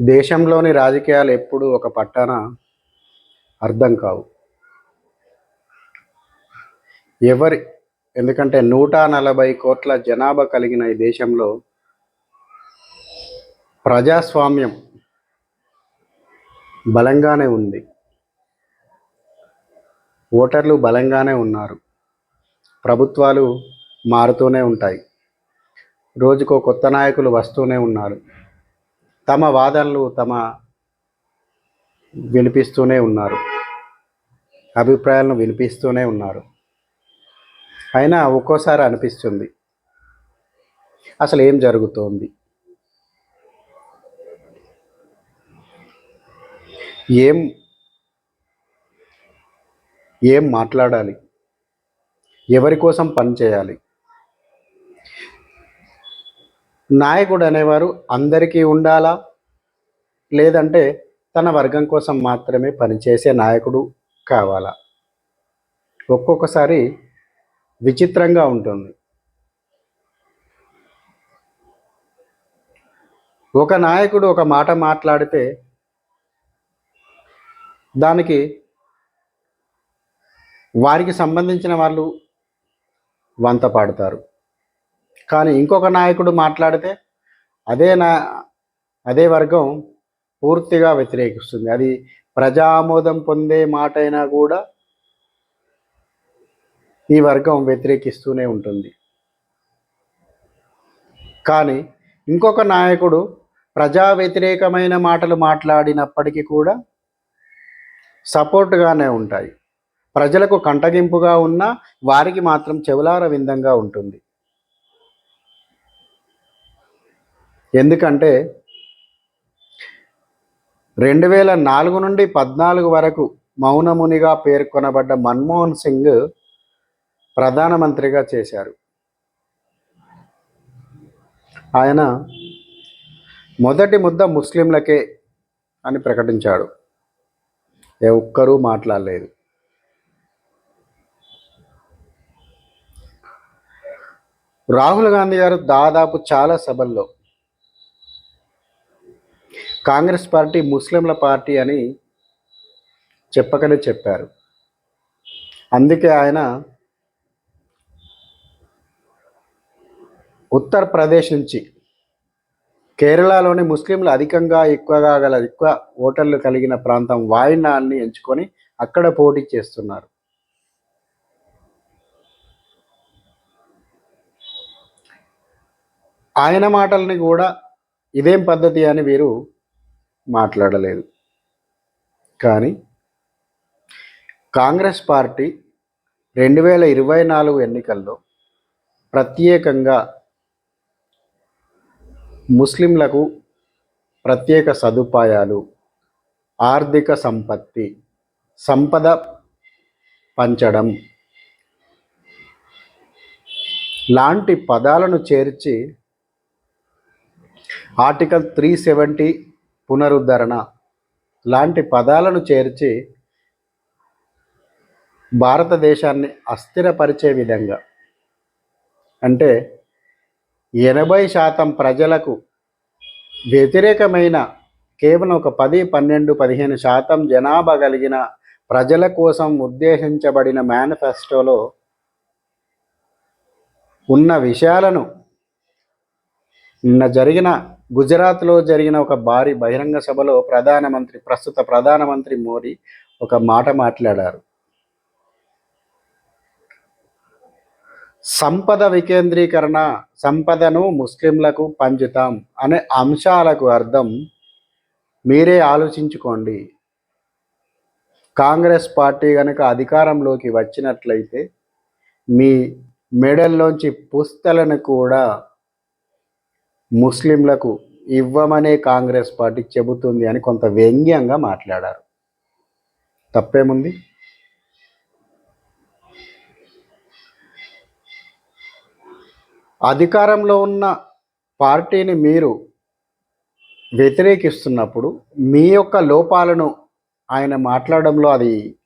దేశంలోని రాజకీయాలు ఎప్పుడూ ఒక పట్టాన అర్థం కావు. ఎవరి ఎందుకంటే నూట నలభై కోట్ల జనాభా కలిగిన ఈ దేశంలో ప్రజాస్వామ్యం బలంగానే ఉంది. ఓటర్లు బలంగానే ఉన్నారు. ప్రభుత్వాలు మారుతూనే ఉంటాయి. రోజుకో కొత్త నాయకులు వస్తూనే ఉన్నారు. తమ వాదనలు తమ వినిపిస్తూనే ఉన్నారు. అభిప్రాయాలను వినిపిస్తూనే ఉన్నారు. అయినా ఒక్కోసారి అనిపిస్తుంది. అసలు ఏం జరుగుతోంది? ఏం ఏం మాట్లాడాలి? ఎవరి కోసం పని నాయకుడు అనేవారు అందరికీ ఉండాలా? లేదంటే తన వర్గం కోసం మాత్రమే పనిచేసే నాయకుడు కావాలా? ఒక్కొక్కసారి విచిత్రంగా ఉంటుంది. ఒక నాయకుడు ఒక మాట మాట్లాడితే దానికి వారికి సంబంధించిన వాళ్ళు వంత పాడతారు కానీ ఇంకొక నాయకుడు మాట్లాడితే అదే నా అదే వర్గం పూర్తిగా వ్యతిరేకిస్తుంది. అది ప్రజామోదం పొందే మాట అయినా కూడా ఈ వర్గం వ్యతిరేకిస్తూనే ఉంటుంది. కానీ ఇంకొక నాయకుడు ప్రజా వ్యతిరేకమైన మాటలు మాట్లాడినప్పటికీ కూడా సపోర్ట్గానే ఉంటాయి. ప్రజలకు కంటగింపుగా ఉన్న వారికి మాత్రం చెవులార విందంగా ఉంటుంది. ఎందుకంటే రెండు వేల నాలుగు నుండి పద్నాలుగు వరకు మౌనమునిగా పేర్కొనబడ్డ మన్మోహన్ సింగ్ ప్రధానమంత్రిగా చేశారు. ఆయన మొదటి ముద్ద ముస్లింలకే అని ప్రకటించాడు. ఏ ఒక్కరూ మాట్లాడలేదు. రాహుల్ గాంధీ గారు దాదాపు చాలా సభల్లో కాంగ్రెస్ పార్టీ ముస్లింల పార్టీ అని చెప్పకనే చెప్పారు. అందుకే ఆయన ఉత్తరప్రదేశ్ నుంచి కేరళలోని ముస్లింలు అధికంగా ఎక్కువగా గల ఎక్కువ ఓటర్లు కలిగిన ప్రాంతం వాయినాన్ని ఎంచుకొని అక్కడ పోటీ చేస్తున్నారు. ఆయన మాటల్ని కూడా ఇదేం పద్ధతి అని వీరు మాట్లాడలేదు. కానీ కాంగ్రెస్ పార్టీ రెండు వేల ఇరవై నాలుగు ఎన్నికల్లో ప్రత్యేకంగా ముస్లింలకు ప్రత్యేక సదుపాయాలు ఆర్థిక సంపత్తి సంపద పంచడం లాంటి పదాలను చేర్చి ఆర్టికల్ త్రీ సెవెంటీ పునరుద్ధరణ లాంటి పదాలను చేర్చి భారతదేశాన్ని అస్థిరపరిచే విధంగా. అంటే ఎనభై శాతం ప్రజలకు వ్యతిరేకమైన కేవలం ఒక పది పన్నెండు పదిహేను శాతం జనాభా కలిగిన ప్రజల కోసం ఉద్దేశించబడిన మేనిఫెస్టోలో ఉన్న విషయాలను నిన్న జరిగిన గుజరాత్లో జరిగిన ఒక భారీ బహిరంగ సభలో ప్రధానమంత్రి ప్రస్తుత ప్రధానమంత్రి మోడీ ఒక మాట మాట్లాడారు. సంపద వికేంద్రీకరణ సంపదను ముస్లింలకు పంచుతాం అనే అంశాలకు అర్థం మీరే ఆలోచించుకోండి. కాంగ్రెస్ పార్టీ కనుక అధికారంలోకి వచ్చినట్లయితే మీ మెడల్లోంచి పుస్తలను కూడా ముస్లింలకు ఇవ్వమనే కాంగ్రెస్ పార్టీ చెబుతుంది అని కొంత వ్యంగ్యంగా మాట్లాడారు. తప్పేముంది? అధికారంలో ఉన్న పార్టీని మీరు వ్యతిరేకిస్తున్నప్పుడు మీ యొక్క లోపాలను ఆయన మాట్లాడడంలో అది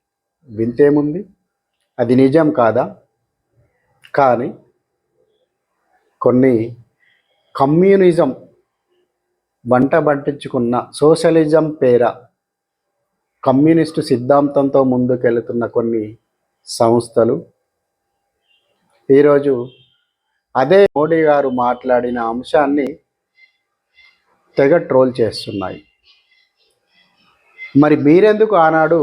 వింతేముంది? అది నిజం కాదా? కానీ కొన్ని కమ్యూనిజం వంట పట్టించుకున్న సోషలిజం పేర కమ్యూనిస్టు సిద్ధాంతంతో ముందుకెళ్తున్న కొన్ని సంస్థలు. ఈరోజు అదే మోడీ గారు మాట్లాడిన అంశాన్ని తెగ ట్రోల్ చేస్తున్నాయి. మరి మీరెందుకు ఆనాడు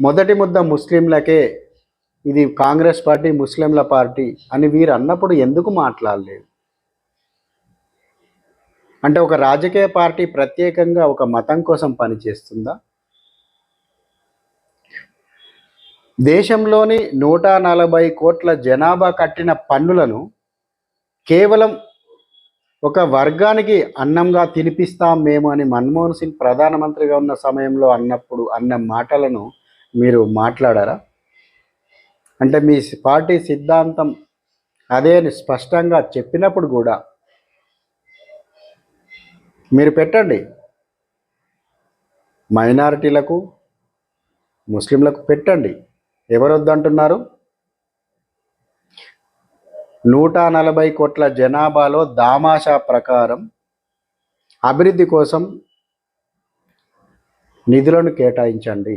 మొదటి ముద్ద ముస్లింలకే ఇది కాంగ్రెస్ పార్టీ ముస్లింల పార్టీ అని వీరు అన్నప్పుడు ఎందుకు మాట్లాడలేదు? అంటే ఒక రాజకీయ పార్టీ ప్రత్యేకంగా ఒక మతం కోసం పనిచేస్తుందా? దేశంలోని నూట నలభై కోట్ల జనాభా కట్టిన పన్నులను కేవలం ఒక వర్గానికి అన్నంగా తినిపిస్తాం మేము అని మన్మోహన్ సింగ్ ప్రధానమంత్రిగా ఉన్న సమయంలో అన్నప్పుడు అన్న మాటలను మీరు మాట్లాడారా? అంటే మీ పార్టీ సిద్ధాంతం అదే అని స్పష్టంగా చెప్పినప్పుడు కూడా మీరు పెట్టండి. మైనారిటీలకు ముస్లింలకు పెట్టండి. ఎవరొద్దంటున్నారు? నూట నలభై కోట్ల జనాభాలో దామాషా ప్రకారం అభివృద్ధి కోసం నిధులను కేటాయించండి.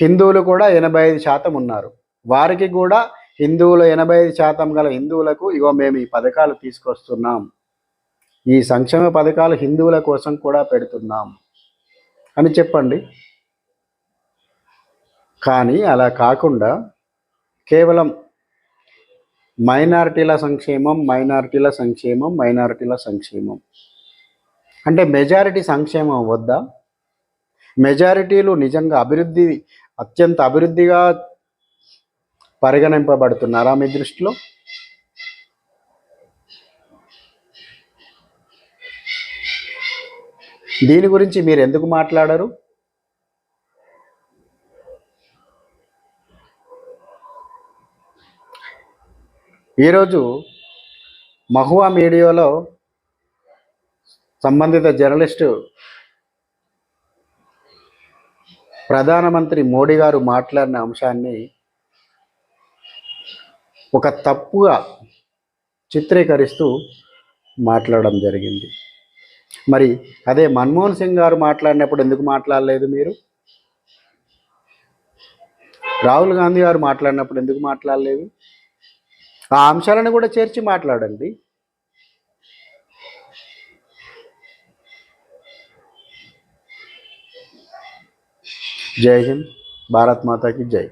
హిందువులు కూడా ఎనభై ఐదు శాతం ఉన్నారు. వారికి కూడా హిందువులు ఎనభై ఐదు శాతం గల హిందువులకు ఇగో మేము ఈ పథకాలు తీసుకొస్తున్నాం. ఈ సంక్షేమ పథకాలు హిందువుల కోసం కూడా పెడుతున్నాం అని చెప్పండి. కానీ అలా కాకుండా కేవలం మైనారిటీల సంక్షేమం మైనారిటీల సంక్షేమం మైనారిటీల సంక్షేమం. అంటే మెజారిటీ సంక్షేమం వద్దా? మెజారిటీలు నిజంగా అభివృద్ధి అత్యంత అభివృద్ధిగా పరిగణింపబడుతున్నారా మీ దృష్టిలో? దీని గురించి మీరు ఎందుకు మాట్లాడరు? ఈరోజు మహువా మీడియాలో సంబంధిత జర్నలిస్టు ప్రధానమంత్రి మోడీ గారు మాట్లాడిన అంశాన్ని ఒక తప్పుగా చిత్రీకరిస్తూ మాట్లాడడం జరిగింది. మరి అదే మన్మోహన్ సింగ్ గారు మాట్లాడినప్పుడు ఎందుకు మాట్లాడలేదు మీరు? రాహుల్ గాంధీ గారు మాట్లాడినప్పుడు ఎందుకు మాట్లాడలేదు? ఆ అంశాలను కూడా చేర్చి మాట్లాడండి. జై హింద్. భారత్ మాతాకి జై.